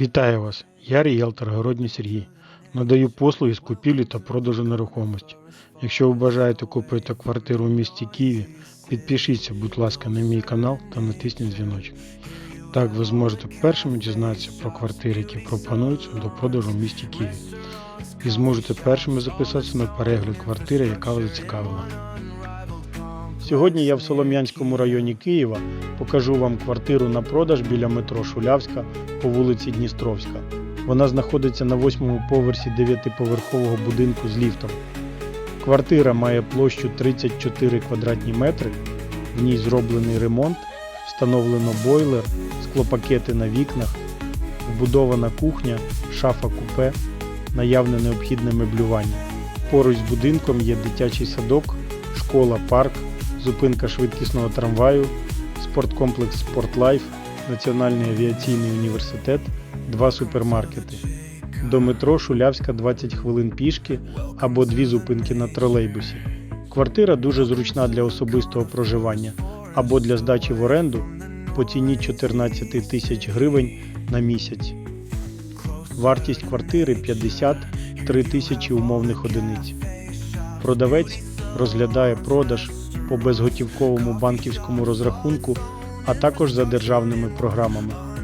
Вітаю вас! Я ріелтор Городній Сергій. Надаю послуги з купівлі та продажу нерухомості. Якщо ви бажаєте купити квартиру в місті Києві, підпишіться, будь ласка, на мій канал та натисніть дзвіночок. Так ви зможете першими дізнатися про квартири, які пропонуються до продажу в місті Києві. І зможете першими записатися на перегляд квартири, яка вас зацікавила. Сьогодні я в Солом'янському районі Києва покажу вам квартиру на продаж біля метро Шулявська по вулиці Дністровська. Вона знаходиться на восьмому поверсі дев'ятиповерхового будинку з ліфтом. Квартира має площу 34 квадратні метри, в ній зроблений ремонт, встановлено бойлер, склопакети на вікнах, вбудована кухня, шафа купе, наявне необхідне меблювання. Поруч з будинком є дитячий садок, школа, парк, зупинка швидкісного трамваю, спорткомплекс Спортлайф, Національний авіаційний університет, два супермаркети. До метро Шулявська 20 хвилин пішки або дві зупинки на тролейбусі. Квартира дуже зручна для особистого проживання або для здачі в оренду по ціні 14 тисяч гривень на місяць. Вартість квартири 53 тисячі умовних одиниць. Продавець розглядає продаж по безготівковому банківському розрахунку, а також за державними програмами.